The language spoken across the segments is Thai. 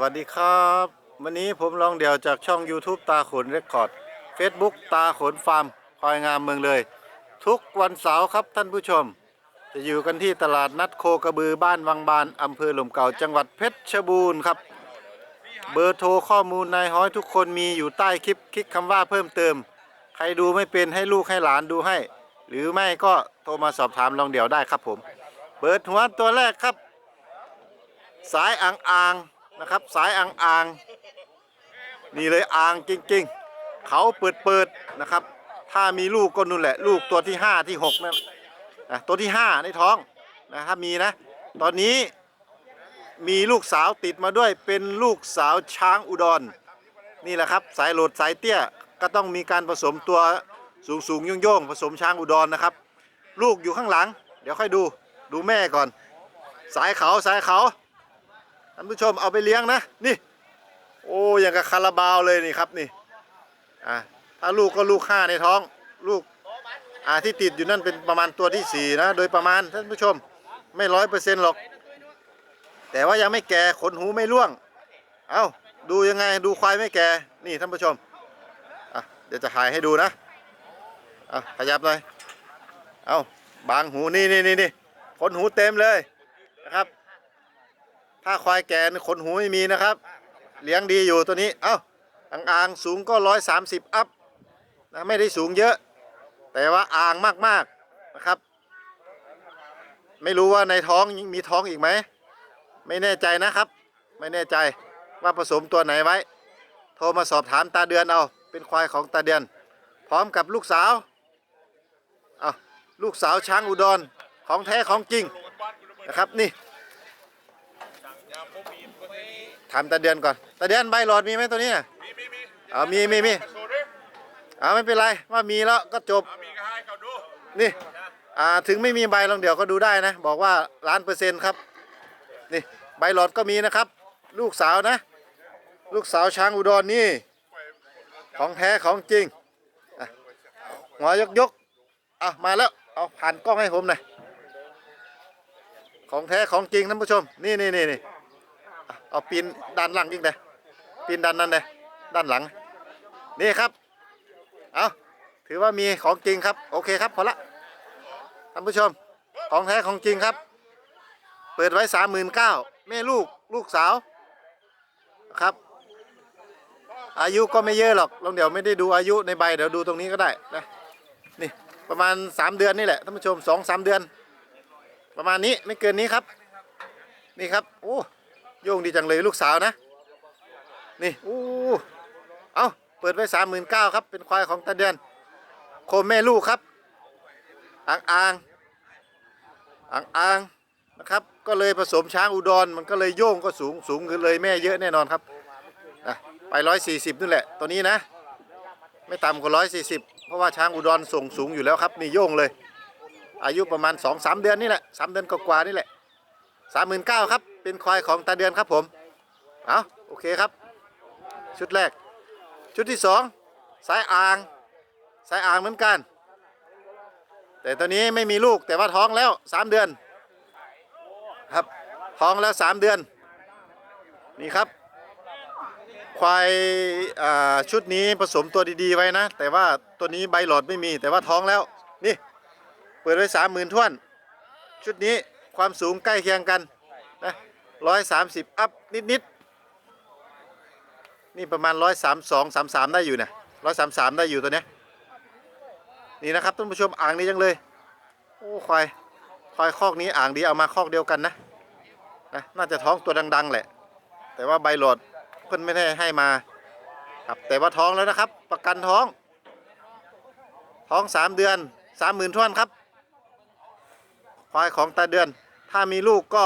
วัสดีครับ วันนี้ผมลองเดี่ยวจากช่อง YouTube ตาขนเรคคอร์ด Facebook ตาขนฟาร์มคอยงามเมืองเลย ทุกวันเสาร์ครับท่านผู้ชม จะอยู่กันที่ตลาดนัดโคกระบือบ้านวังบานอำเภอหลมเก่าจังหวัดเพชรบูรณ์ครับ เบอร์โทรข้อมูลนายห้อยทุกคนมีอยู่ใต้คลิปคลิกคำว่าเพิ่มเติม ใครดูไม่เป็นให้ลูกให้หลานดูให้ หรือไม่ก็โทรมาสอบถามลองเดี่ยวได้ครับผมเปิดหัวตัวแรกครับ สายอ่างอ่าง นะครับ สายอ่างอ่างนี่เลยอ่างจริงๆ เขาเปิดเปิดๆนะครับ ถ้ามีลูกก็นู่นแหละ ลูกตัวที่ 5 ที่6นั่นนะตัวที่ 5 ในท้องนะถ้ามีนะ ตอนนี้มีลูกสาวติดมาด้วยเป็นลูกสาวช้างอุดรนี่แหละครับ สายโหลดสายเตี้ยก็ต้องมีการผสมตัวสูงสูงๆโย่งๆผสมช้างอุดรนะครับ ลูกอยู่ข้างหลัง เดี๋ยวค่อยดูดูแม่ก่อน สายเขาสายเขา ท่านผู้ชมเอาไปเลี้ยงนะนี่ โอ้อย่างกับคาราบาวเลยนี่ครับนี่อ่าถ้าลูกก็ลูกห้าในท้อง ลูกอ่าที่ติดอยู่นั่นเป็นประมาณตัวที่สี่นะ โดยประมาณท่านผู้ชมไม่ร้อยเปอร์เซ็นต์หรอก แต่ว่ายังไม่แก่ขนหูไม่ร่วง เอาดูยังไงดูควายไม่แก่นี่ท่านผู้ชมอะเดี๋ยวจะถ่ายให้ดูนะอะขยับหน่อยเอาบางหูนี่นี่นี่นี่ขนหูเต็มเลยนะครับ ถ้าควายแก่นี่ขนหูไม่มีนะครับ เลี้ยงดีอยู่ตัวนี้ เอ้าอ่างสูงก็ร้อยสามสิบอัพนะไม่ได้สูงเยอะ แต่ว่าอ่างมากๆนะครับ ไม่รู้ว่าในท้องยังมีท้องอีกไหม ไม่แน่ใจนะครับ ไม่แน่ใจว่าผสมตัวไหนไว้ โทรมาสอบถามตาเดือนเอา เป็นควายของตาเดือน พร้อมกับลูกสาวเอาลูกสาวช้างอุดรของแท้ของจริงนะครับนี่ ถามตาเดือนก่อนตาเดือนใบหลอดมีไหมตัวนี้น่ะมีมีมีเอามีมีมีสูตรดิเอาไม่เป็นไรว่ามีแล้วก็จบเอามีก็ให้เขาดูนี่อ่าถึงไม่มีใบลองเดี๋ยวก็ดูได้นะ บอกว่าล้านเปอร์เซ็นต์ครับนี่ใบหลอดก็มีนะครับ ลูกสาวนะ ลูกสาวช้างอุดรนี่ ของแท้ของจริงอะหัวยกยกเอามาแล้วเอาผ่านกล้องให้ผมหน่อยของแท้ของจริงท่านผู้ชม นี่นี่นี่นี่อะ เอาปีนด้านหลังยิงเลยปีนด้านนั้นเลยด้านหลัง นี่ครับ เอาถือว่ามีของจริงครับ โอเคครับพอละท่านผู้ชมของแท้ของจริงครับ เปิดไว้สามหมื่นเก้าแม่ลูกลูกสาวครับ อายุก็ไม่เยอะหรอกลองเดี๋ยวไม่ได้ดูอายุในใบเดี๋ยวดูตรงนี้ก็ได้นะนี่ประมาณ 3 เดือนนี่แหละท่านผู้ชมสองสามเดือน ประมาณนี้ไม่เกินนี้ครับ นี่ครับโอ้ โยงดีจังเลยลูกสาวนะ นี่โอ้เอาเปิดไว้สามหมื่นเก้าครับ เป็นควายของตาเดือน โคมแม่ลูกครับอ่างอ่างอ่างอ่างนะครับ ก็เลยผสมช้างอุดร มันก็เลยโย่งก็สูงสูงขึ้นเลยแม่เยอะแน่นอนครับอะไปร้อยสี่สิบนี่แหละตัวนี้นะ ไม่ต่ำกว่าร้อยสี่สิบเพราะว่าช้างอุดรส่งสูงอยู่แล้วครับนี่โย่งเลย อายุประมาณสองสามเดือนนี่แหละสามเดือนกว่าๆนี่แหละสามหมื่นเก้าครับ เป็นควายของตาเดือนครับผม เอาโอเคครับ ชุดแรก ชุดที่สองสายอ่าง สายอ่างเหมือนกัน แต่ตัวนี้ไม่มีลูกแต่ว่าท้องแล้วสามเดือน ครับท้องแล้วสามเดือน นี่ครับ ควายอ่าชุดนี้ผสมตัวดีๆไว้นะ แต่ว่าตัวนี้ใบหลอดไม่มีแต่ว่าท้องแล้ว นี่ เปิดไว้สามหมื่นท่วน ชุดนี้ความสูงใกล้เคียงกันนะ ร้อยสามสิบอัพนิดๆนี่ประมาณร้อยสามสองสามสามได้อยู่นะร้อยสามสามได้อยู่ตัวเนี้ยนี่นะครับท่านผู้ชมอ่างนี้จังเลยโอ้ควายควายคอกนี้อ่างดีเอามาคอกเดียวกันนะนะน่าจะท้องตัวดัง ๆ แหละ แต่ว่าใบโหลดเพิ่นไม่ได้ให้มาครับแต่ว่าท้องแล้วนะครับ ประกันท้อง ท้องสามเดือนสามหมื่นท่วนครับควายของตาเดือน ถ้ามีลูกก็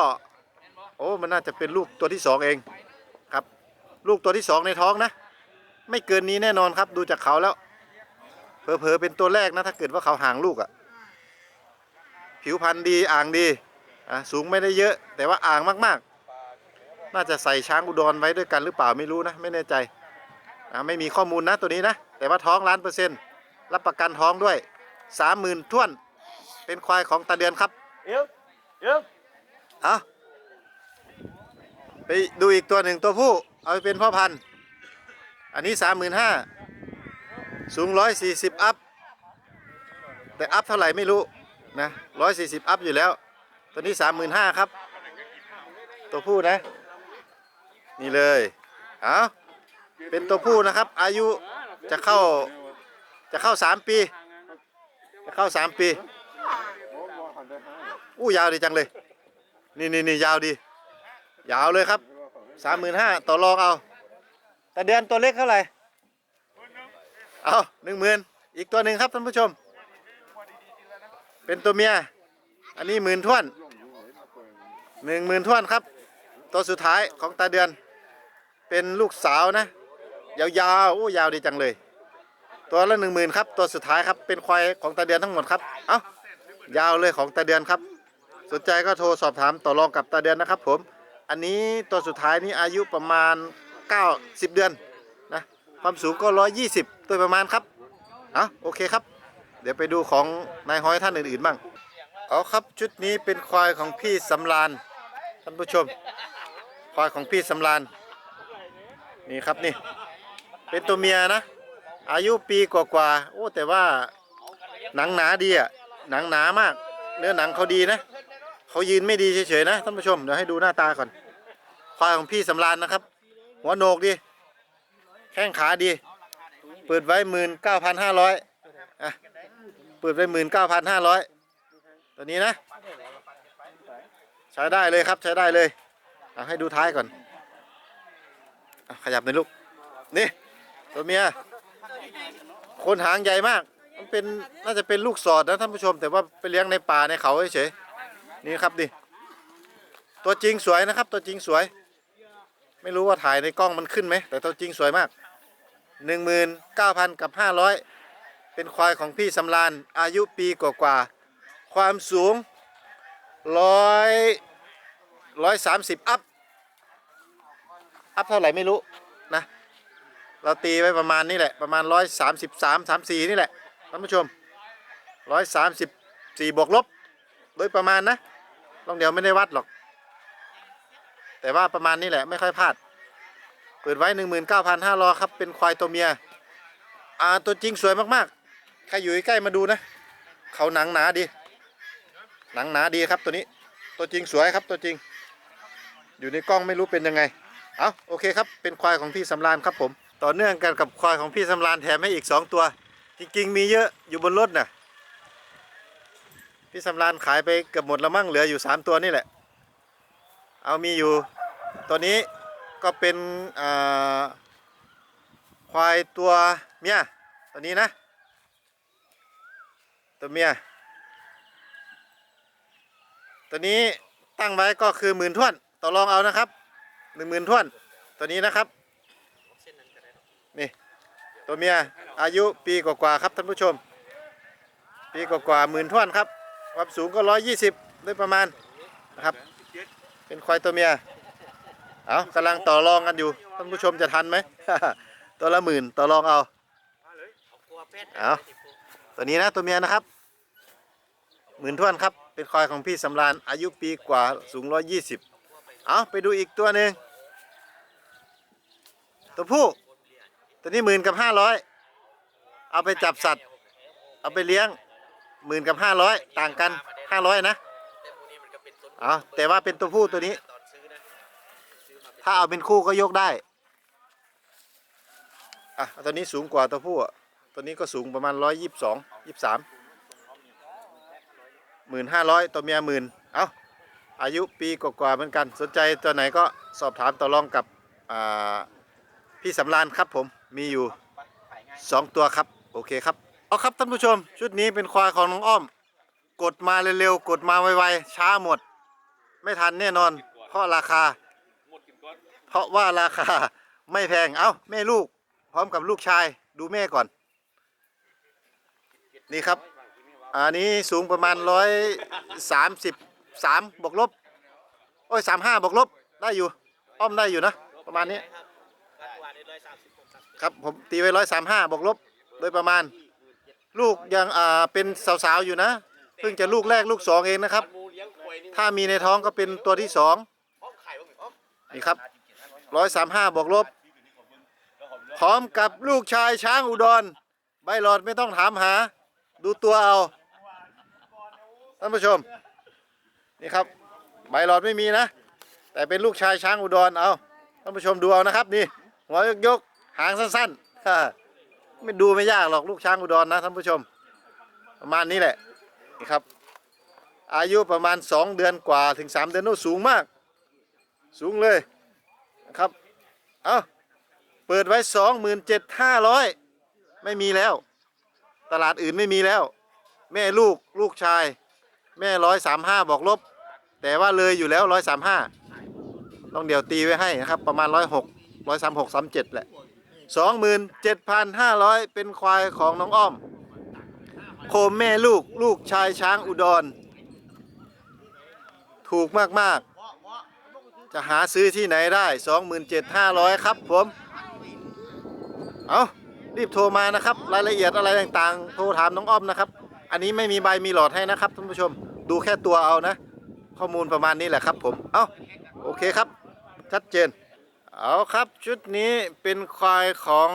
โอ้มันน่าจะเป็นลูกตัวที่สองเองครับ ลูกตัวที่สองในท้องนะ ไม่เกินนี้แน่นอนครับ ดูจากเขาแล้วเผลอๆเป็นตัวแรกนะถ้าเกิดว่าเขาห่างลูกอะ่ะ ผิวพรรณดีอ่างดีอะสูงไม่ได้เยอะ แต่ว่าอ่างมากๆ น่าจะใส่ช้างอุดรไว้ด้วยกันหรือเปล่าไม่รู้นะ ไม่แน่ใจอะไม่มีข้อมูลนะตัวนี้นะ แต่ว่าท้องล้านเปอร์เซ็นต์รับประกันท้องด้วยสามหมื่นท่วน เป็นควายของตาเดือนครับเดี๋ยวเดี๋ยวเอา ไปดูอีกตัวหนึ่งตัวผู้ เอาไปเป็นพ่อพันธุ์อันนี้สามหมื่นห้าสูงร้อยสี่สิบอัพ แต่อัพเท่าไหร่ไม่รู้นะร้อยสี่สิบอัพอยู่แล้ว ตัวนี้สามหมื่นห้าครับ ตัวผู้นะ นี่เลยเอาเป็นตัวผู้นะครับ อายุจะเข้าจะเข้าสามปี จะเข้าสามปี อู้ยาวดีจังเลย นี่นี่นี่ยาวดี ยาวเลยครับสามหมื่นห้าต่อรองเอา แต่เดือนตัวเล็กเท่าไหร่ เอาหนึ่งหมื่นอีกตัวหนึ่งครับท่านผู้ชม เป็นตัวเมีย อันนี้หมื่นท่วนหนึ่งหมื่นท่วนครับ ตัวสุดท้ายของตาเดือน เป็นลูกสาวนะ ยาวๆโอ้ยาวดีจังเลย ตัวละหนึ่งหมื่นครับ ตัวสุดท้ายครับ เป็นควายของตาเดือนทั้งหมดครับ เอ้ายาวเลยของตาเดือนครับ สนใจก็โทรสอบถามต่อรองกับตาเดือนนะครับผม อันนี้ตัวสุดท้ายนี้อายุประมาณ9 10เดือนนะความสูงก็ 120โดยประมาณครับเอาโอเคครับ เดี๋ยวไปดูของนายห้อยท่านอื่นๆบ้างเอาครับชุดนี้เป็นควายของพี่สำรานท่านผู้ชม ควายของพี่สำรานนี่ครับนี่ เป็นตัวเมียนะ อายุปีกว่าๆโอ้แต่ว่าหนังหนาดีอะหนังหนามาก เนื้อหนังเขาดีนะ เขายืนไม่ดีเฉยๆนะท่านผู้ชมเดี๋ยวให้ดูหน้าตาก่อนควายของพี่สำรานนะครับ หัวโหนกดี แข้งขาดี เปิดไว้หมื่นเก้าพันห้าร้อยอะเปิดไว้หมื่นเก้าพันห้าร้อยตัวนี้นะ ใช้ได้เลยครับใช้ได้เลยเอาให้ดูท้ายก่อนอขยับในอยลูก นี่ตัวเมียคนหางใหญ่มาก มันเป็นน่าจะเป็นลูกสอดนะท่านผู้ชม แต่ว่าไปเลี้ยงในป่าในเขาเฉยๆ นี่ครับนี่ตัวจริงสวยนะครับ ตัวจริงสวย ไม่รู้ว่าถ่ายในกล้องมันขึ้นไหมแต่ตัวจริงสวยมากหนึ่งหมื่นเก้าพันกับห้าร้อยเป็นควายของพี่สำรานอายุปีกว่าๆความสูงร้อยร้อยสามสิบอัพ อัพเท่าไหร่ไม่รู้นะ เราตีไว้ประมาณนี้แหละ ประมาณร้อยสามสิบสามสามสี่นี่แหละท่านผู้ชมร้อยสามสิบสี่บวกลบ โดยประมาณนะ ลองเดียวไม่ได้วัดหรอก แต่ว่าประมาณนี้แหละไม่ค่อยพลาด เปิดไว้หนึ่งหมื่นเก้าพันห้ารอครับ เป็นควายตัวเมีย อ่าตัวจริงสวยมากๆ ใครอยู่ใกล้มาดูนะ เขาหนังหนาดี หนังหนาดีครับตัวนี้ ตัวจริงสวยครับตัวจริง อยู่ในกล้องไม่รู้เป็นยังไง เอาโอเคครับ เป็นควายของพี่สำรานครับผม ต่อเนื่องกันกับควายของพี่สำรานแถมให้อีก 2 ตัว จริง ๆ มีเยอะอยู่บนรถน่ะ พี่สำรานขายไปเกือบหมดแล้วมั่งเหลืออยู่ 3 ตัวนี่แหละ เอามีอยู่ ตัวนี้ก็เป็นควายตัวเมียตัวนี้นะ ตัวเมียตัวนี้ตั้งไว้ก็คือหมื่นท่วนต่อรองเอานะครับหนึ่งหมื่นท่วน ตัวนี้นะครับนี่ตัวเมียอายุปีกว่าๆครับท่านผู้ชม ปีกว่าๆหมื่นท่วนครับ ความสูงก็ร้อยยี่สิบโดยประมาณนะครับ เป็นควายตัวเมียเอากำลังต่อรองกันอยู่ท่านผู้ชมจะทันไหม ตัวละหมื่นต่อรองเอาเอาตัวนี้นะตัวเมียนะครับหมื่นท่วนครับ เป็นควายของพี่สำราญอายุปีกว่าสูงร้อยยี่สิบเอาไปดูอีกตัวหนึ่งตัวผู้ตัวนี้หมื่นกับห้าร้อยเอาไปจับสัตว์ เอาไปเลี้ยง หมื่นกับห้าร้อยต่างกันห้าร้อยนะเอาแต่ว่าเป็นตัวผู้ตัวนี้ ถ้าเอาเป็นคู่ก็ยกได้อะตัวนี้สูงกว่าตัวผู้อะตัวนี้ก็สูงประมาณร้อยยี่สิบสองยี่สิบสามหมื่นห้าร้อยตัวเมียหมื่นเอาอายุปีกว่าๆเหมือนกัน สนใจตัวไหนก็สอบถามต่อรองกับอ่าพี่สำรานครับผมมีอยู่สองตัวครับ โอเคครับ เอาครับท่านผู้ชม ชุดนี้เป็นควายของน้องอ้อม กดมาเร็วๆกดมาไวๆช้าหมด ไม่ทันแน่นอน เพราะราคา เพราะว่าราคาไม่แพงเอ้าแม่ลูก พร้อมกับลูกชายดูแม่ก่อน นี่ครับ อันนี้สูงประมาณร้อยสามสิบสามบวกลบโอ้ยสามห้าบวกลบได้อยู่ อ้อมได้อยู่นะ ประมาณนี้ ครับผมตีไว้ร้อยสามห้าบวกลบ โดยประมาณ ลูกยังอ่าเป็นสาวๆอยู่นะเพิ่งจะลูกแรกลูกสองเองนะครับ ถ้ามีในท้องก็เป็นตัวที่สองนี่ครับร้อยสามห้าบวกลบ พร้อมกับลูกชายช้างอุดร ใบหลอดไม่ต้องถามหา ดูตัวเอาท่านผู้ชม นี่ครับ ใบหลอดไม่มีนะ แต่เป็นลูกชายช้างอุดรเอาท่านผู้ชมดูเอานะครับ นี่หัวยกยกหางสั้นๆ ไม่ดูไม่ยากหรอกลูกช้างอุดรนะท่านผู้ชม ประมาณนี้แหละนี่ครับ อายุประมาณ 2 เดือนกว่าถึง 3 เดือนโน้นสูงมาก สูงเลยนะครับเอาเปิดไว้ 27,500 ไม่มีแล้ว ตลาดอื่นไม่มีแล้ว แม่ลูกลูกชาย แม่ร้อยสามห้าบอกลบ แต่ว่าเลยอยู่แล้วร้อยสามห้าต้องเดี๋ยวตีไว้ให้นะครับ ประมาณร้อยหกร้อยสามหกสามเจ็ดแหละ สองหมื่นเจ็ดพันห้าร้อยเป็นควายของน้องอ้อม โคมแม่ลูกลูกชายช้างอุดร ถูกมาก ๆ จะหาซื้อที่ไหนได้ 27,500 ครับผม เอารีบโทรมานะครับ รายละเอียดอะไรต่างๆ โทรถามน้องอ้อมนะครับ อันนี้ไม่มีใบมีหลอดให้นะครับท่านผู้ชม ดูแค่ตัวเอานะ ข้อมูลประมาณนี้แหละครับผม เอ้า โอเคครับ ชัดเจน เอาครับชุดนี้เป็นควายของ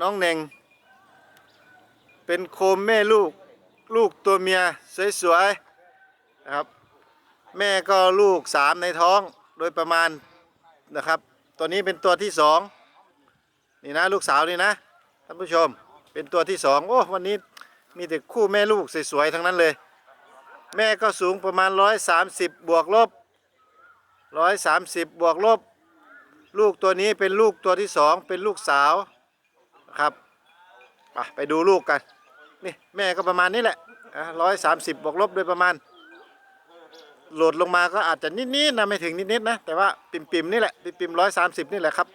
น้องเน่ง เป็นโคมแม่ลูกลูกตัวเมียสวยๆนะครับ แม่ก็ลูกสามในท้องโดยประมาณนะครับ ตัวนี้เป็นตัวที่สองนี่นะลูกสาวนี่นะท่านผู้ชมเป็นตัวที่สองโอ้วันนี้มีแต่คู่แม่ลูกสวยๆทั้งนั้นเลย แม่ก็สูงประมาณ 130 บวกลบ 130 บวกลบ ลูกตัวนี้เป็นลูกตัวที่สองเป็นลูกสาวครับไปไปดูลูกกันนี่แม่ก็ประมาณนี้แหละร้อยสามสิบบวกลบโดยประมาณ โหลดลงมาก็อาจจะนิดๆนะไม่ถึงนิดๆนะ แต่ว่าปิ่มๆนี่แหละปิ่มๆร้อยสามสิบนี่แหละครับ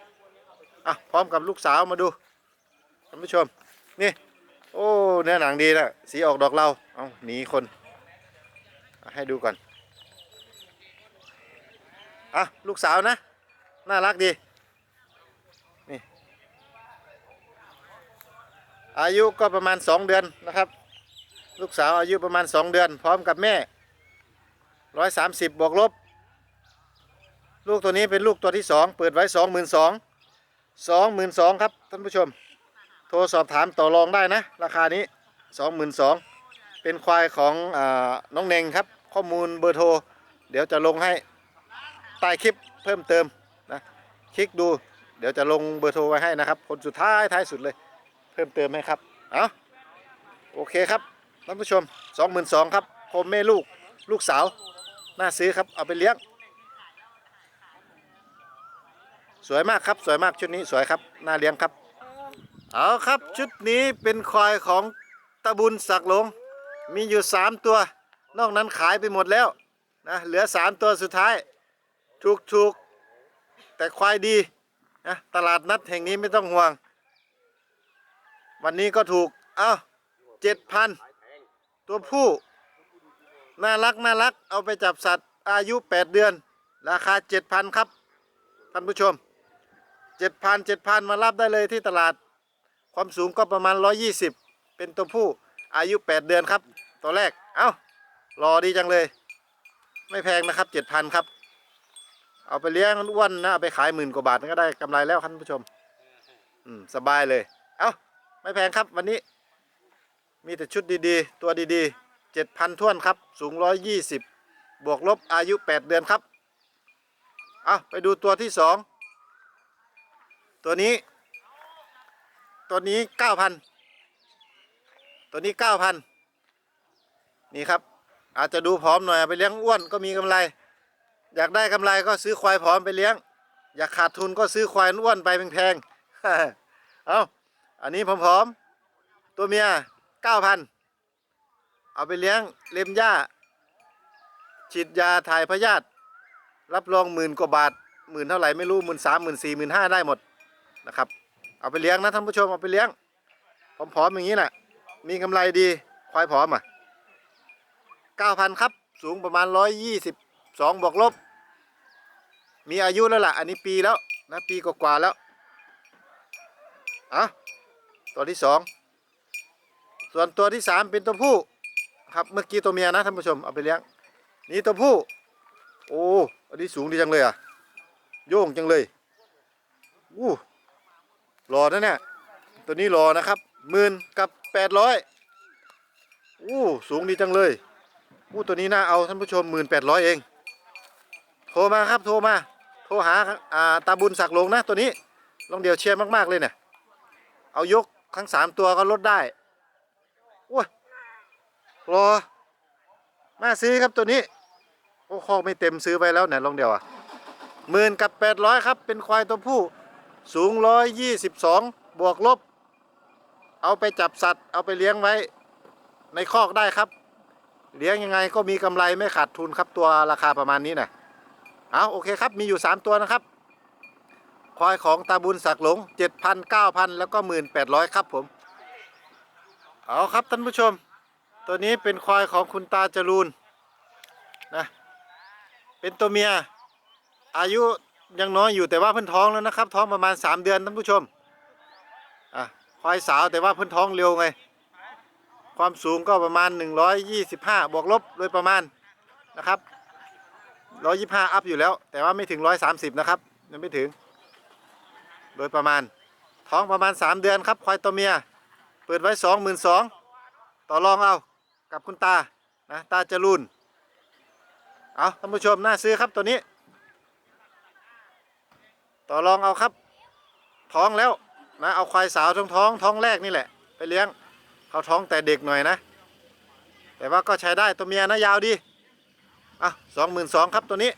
อะพร้อมกับลูกสาวมาดูท่านผู้ชมนี่โอ้เนื้อหนังดีนะสีออกดอกเราเอาหนีคน ให้ดูก่อนอะลูกสาวนะ น่ารักดี นี่ อายุก็ประมาณ2เดือนนะครับ ลูกสาวอายุประมาณ2เดือน พร้อมกับแม่ร้อยสามสิบบวกลบ ลูกตัวนี้เป็นลูกตัวที่สองเปิดไว้สองหมื่นสองสองหมื่นสองครับท่านผู้ชม โทรสอบถามต่อรองได้นะ ราคานี้สองหมื่นสองเป็นควายของอน้องเน่งครับ ข้อมูลเบอร์โทร เดี๋ยวจะลงให้ใต้คลิปเพิ่มเติม คลิกดู เดี๋ยวจะลงเบอร์โทรไว้ให้นะครับ คนสุดท้ายท้ายสุดเลย เพิ่มเติมให้ครับ เอาโอเคครับท่านผู้ชมสองหมื่นสองครับโคมแม่ลูกลูกสาว น่าซื้อครับ เอาไปเลี้ยง สวยมากครับ สวยมากชุดนี้สวยครับ น่าเลี้ยงครับ เอาครับชุดนี้เป็นควายของตะบุญศักดิ์หลง มีอยู่สามตัว นอกนั้นขายไปหมดแล้วนะเหลือสามตัวสุดท้าย ถูกถูก แต่ควายดีนะตลาดนัดแห่งนี้ไม่ต้องห่วง วันนี้ก็ถูก เอ้าเจ็ดพันตัวผู้ น่ารักน่ารัก เอาไปจับสัตว์อายุ 8 เดือน ราคา 7,000 ครับ ท่านผู้ชม 7,000 7,000 มารับได้เลยที่ตลาด ความสูงก็ประมาณ 120 เป็นตัวผู้อายุ 8 เดือนครับ ตัวแรก เอ้ารอดีจังเลย ไม่แพงนะครับ 7,000 ครับ เอาไปเลี้ยงอ้วนนะเอาไปขายหมื่นกว่าบาทก็ได้กำไรแล้วท่านผู้ชม อืมสบายเลย เอ้าไม่แพงครับวันนี้ มีแต่ชุดดีๆ ตัวดีๆเจ็ดพันท่วนครับ สูงร้อยยี่สิบบวกลบอายุแปดเดือนครับ เอาไปดูตัวที่สองตัวนี้ ตัวนี้เก้าพันตัวนี้เก้าพันนี่ครับ อาจจะดูผอมหน่อยไปเลี้ยงอ้วนก็มีกำไร อยากได้กำไรก็ซื้อควายผอมไปเลี้ยง อยากขาดทุนก็ซื้อควายอ้วนไปแพงๆเอาอันนี้ผอมๆตัวเมียเก้าพันเอาไปเลี้ยงเล็มหญ้า ฉีดยาถ่ายพยาธิรับรองหมื่นกว่าบาทหมื่นเท่าไหร่ไม่รู้หมื่นสามหมื่นสี่หมื่นห้าได้หมดนะครับ เอาไปเลี้ยงนะท่านผู้ชมเอาไปเลี้ยงผอมๆอย่างนี้แหละมีกำไรดีควายผอมอะเก้าพันครับสูงประมาณร้อยยี่สิบ สองบวกลบ มีอายุแล้วล่ะ อันนี้ปีแล้วนะปีกว่าๆแล้วอะตัวที่สองส่วนตัวที่สามเป็นตัวผู้ครับเมื่อกี้ตัวเมียนะท่านผู้ชมเอาไปเลี้ยงนี่ตัวผู้ โอ้อันนี้สูงดีจังเลยอะโย่งจังเลยอู้รอนะเนี่ยตัวนี้รอนะครับหมื่นกับแปดร้อยอู้สูงดีจังเลยอู้ตัวนี้น่าเอาท่านผู้ชมหมื่นแปดร้อยเอง โทรมาครับโทรมา โทรหาอ่าตาบุญสักดิ์ลงนะตัวนี้ลองเดียวเชียร์มากๆเลยเนี่ยเอายกทั้งสามตัวก็ลดได้ว้ารอมาซื้อครับตัวนี้โอ้คอกไม่เต็มซื้อไปแล้วเนี่ยลองเดียวอะหมื่นกับแปดร้อยครับ เป็นควายตัวผู้สูงร้อยยี่สิบสองบวกลบ เอาไปจับสัตว์ เอาไปเลี้ยงไว้ ในคอกได้ครับ เลี้ยงยังไงก็มีกำไรไม่ขาดทุนครับตัวราคาประมาณนี้นะ เอาโอเคครับ มีอยู่ 3 ตัวนะครับ ควายของตาบุญศักดิ์หลง 7,000 9,000 แล้วก็ 1,800 ครับผม เอาครับท่านผู้ชม ตัวนี้เป็นควายของคุณตาจรูนนะเป็นตัวเมีย อายุยังน้อยอยู่แต่ว่าเพิ่นท้องแล้วนะครับ ท้องประมาณ 3 เดือนท่านผู้ชมอะควายสาวแต่ว่าเพิ่นท้องเร็วไง ความสูงก็ประมาณ 125 บวกลบโดยประมาณนะครับ 125อัพอยู่แล้ว แต่ว่าไม่ถึง130นะครับยังไม่ถึง โดยประมาณ ท้องประมาณ3เดือนครับควายตัวเมีย เปิดไว้22,000ต่อรองเอากับคุณตานะตาจรูนเอาท่านผู้ชมน่าซื้อครับตัวนี้ ต่อรองเอาครับ ท้องแล้วนะเอาควายสาวท้องท้องท้องแรกนี่แหละ ไปเลี้ยงเขาท้องแต่เด็กหน่อยนะ แต่ว่าก็ใช้ได้ตัวเมียนะยาวดี อะสองหมื่นสองครับตัวนี้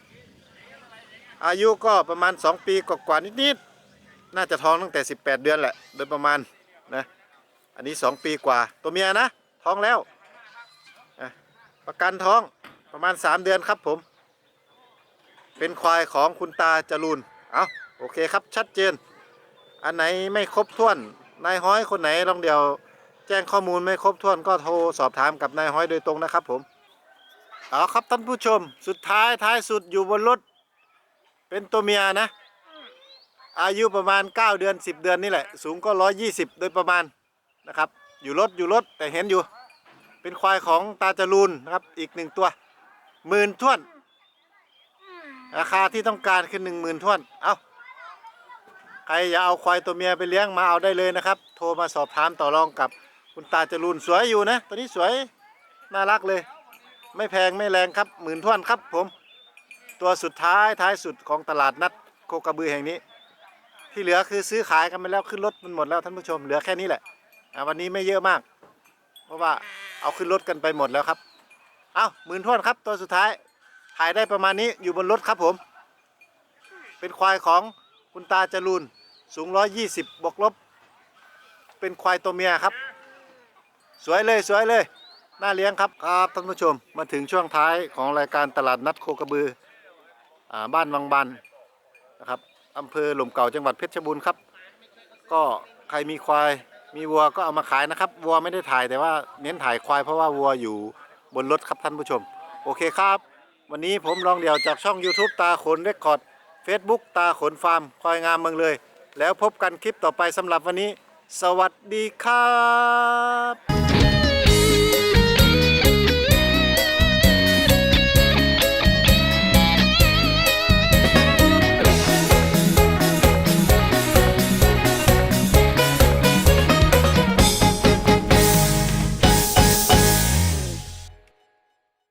อายุก็ประมาณ2ปีกว่าๆนิดๆน่าจะท้องตั้งแต่18เดือนแหละ โดยประมาณนะอันนี้2ปีกว่า ตัวเมียนะ ท้องแล้วประกันท้องประมาณ3เดือนครับผม เป็นควายของคุณตาจรูนเอาโอเคครับชัดเจน อันไหนไม่ครบถ้วนนายห้อยคนไหนลองเดียว แจ้งข้อมูลไม่ครบถ้วนก็โทรสอบถามกับนายห้อยโดยตรงนะครับผม เอาครับท่านผู้ชม สุดท้ายท้ายสุดอยู่บนรถ เป็นตัวเมียนะ อายุประมาณ 9 เดือน 10 เดือนนี่แหละ สูงก็ 120 โดยประมาณนะครับ อยู่รถอยู่รถแต่เห็นอยู่ เป็นควายของตาจรูนนะครับ อีกหนึ่งตัวหมื่นท่วน ราคาที่ต้องการคือหนึ่งหมื่นท่วน เอาใครอยากเอาควายตัวเมียไปเลี้ยงมาเอาได้เลยนะครับ โทรมาสอบถามต่อรองกับคุณตาจรูนสวยอยู่นะ ตัวนี้สวยน่ารักเลย ไม่แพงไม่แรงครับหมื่นท่วนครับผม ตัวสุดท้ายท้ายสุดของตลาดนัดโคกระบือแห่งนี้ ที่เหลือคือซื้อขายกันไปแล้วขึ้นรถมันหมดแล้วท่านผู้ชมเหลือแค่นี้แหละวันนี้ไม่เยอะมาก เพราะว่าเอาขึ้นรถกันไปหมดแล้วครับเอาหมื่นท่วนครับตัวสุดท้ายถ่ายได้ประมาณนี้อยู่บนรถครับผม เป็นควายของคุณตาจรูนสูง 120 บวกลบ เป็นควายตัวเมียครับ สวยเลยสวยเลย น่าเลี้ยงครับครับท่านผู้ชมมาถึงช่วงท้ายของรายการตลาดนัดโคกระบืออบ้านวังบันนะครับอำเภอหล่มเก่าจังหวัดเพชรบูรณ์ครับ ก็ใครมีควายมีวัวก็เอามาขายนะครับวัวไม่ได้ถ่ายแต่ว่าเน้นถ่ายควายเพราะว่าวัวอยู่บนรถครับท่านผู้ชม โอเคครับ วันนี้ผมลองเดี่ยวจากช่อง YouTube ตาขนเรคคอร์ด Facebook ตาขนฟาร์มควายงามเมืองเลย แล้วพบกันคลิปต่อไปสำหรับวันนี้ สวัสดีครับ